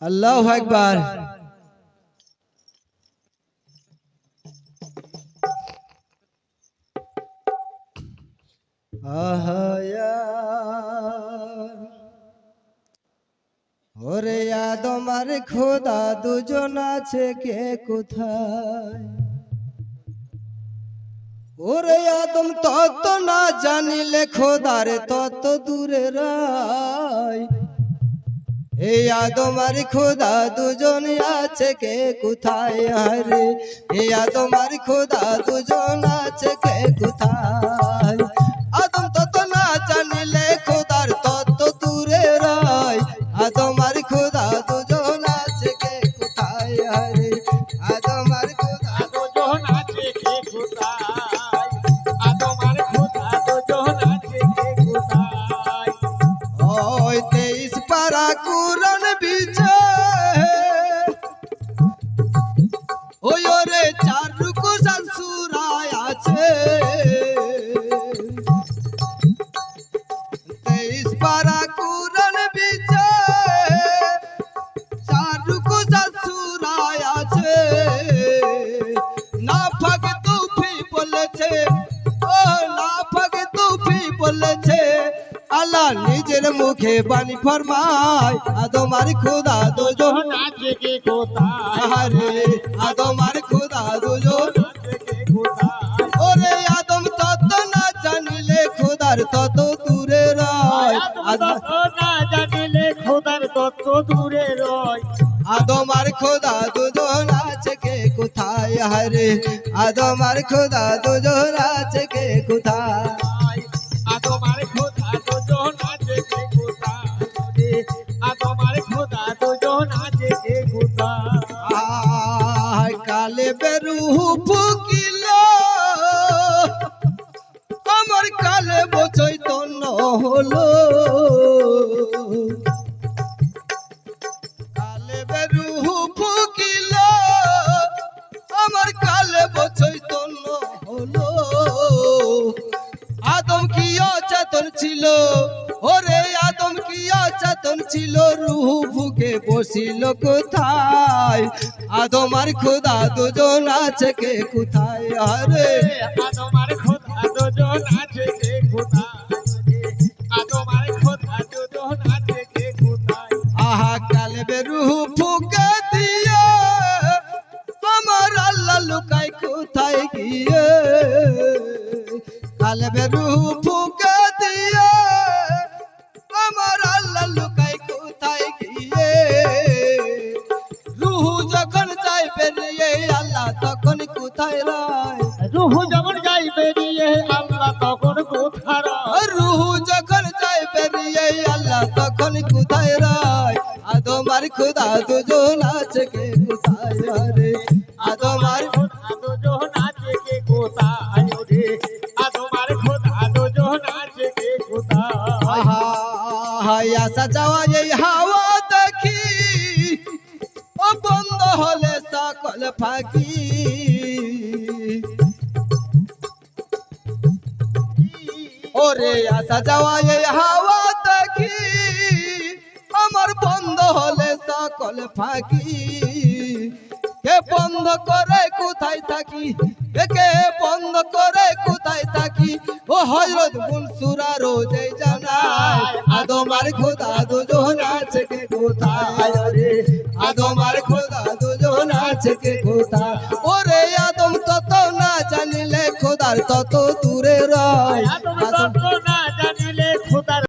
আল্লাহ একবার ওরে আদমার খোদা দুজন আছে কে কোথায়? ওরে আদম তত না জানিলে খোদারে তত দূরে রায়। এই আদমার খোদা দুজন আছে কে কোথায়? আরে, এই আদমার খোদা দুজন আছে কে কোথায়? পারা কুরন বিছে চার রুকু শাশুরায় আছে। না ফাগ তুফি বলেছে ও না ফাগ তুফি বলেছে আল্লাহ নিজের মুখে বাণী ফরমায় আদমার খোদা দুজন আছে কে কোথায়? আরে আদমার রয় না জানিলে খোদার তত দূরে রয় আদমার খোদা দুজন আছে কে কোথায়? হারে আদমার খোদা দুজন আছে কে কোথায়? আদমার খোদা দুজন আছে কে কোথায়? আদমার খোদা দুজন আছে কে কোথায়? কালে বেরু ফুকিল। আমার কালে বচৈতন্য হলো। অচেতন ছিল। ওরে আদম কি অচেতন ছিল? রুহু ফুকে বসিল কোথায়? আদম আর খোদা দুজন আছে কে কোথায়? আরে আদমার খোদা দুজন আছে কে কোথায়? আদমার খোদা দুজন আছে কে কোথায়? আহা কালবে রুহু ফুকে দিয়ে আমার আল্লাহ লুকাই কোথায় গিয়ে? কালবে রুহু ফুকে দিয়ে আমার আল্লাহ লুকাই কোথায় গিয়ে? রুহু যখন চাই বেরিয়ে আল্লাহ তখন কোথায় রায়? রুহু যেমন যাই বেরিয়ে আল্লাহ তখন কোথায় রুহু যখন চাই বেরিয়ে আল্লাহ তখন কোথায় রায়? আদমার খুদা দুজন আছে কে কোথায় রে? আদমার খোদা দুজন আছে কে কোথায়? হাই আসা যাওয়া এই হাওয়া দেখি। ও বন্ধ হলে সকল ফাঁকি। ওরে আসা যাওয়া এই হাওয়া দেখি। আমার বন্ধ হলে সকল ফাঁকি। কে বন্ধ করে কোথায় থাকি? কে বন্ধ করে কোথায় থাকি? ও হজরত মুনসুরা রোজে জানায় আদমার খোদা দুজন আছে কে কোথায় রে? আদমার খোদা দুজন আছে কে কোথায়? ওরে আদম তত না জানিলে খোদার তত দূরে তত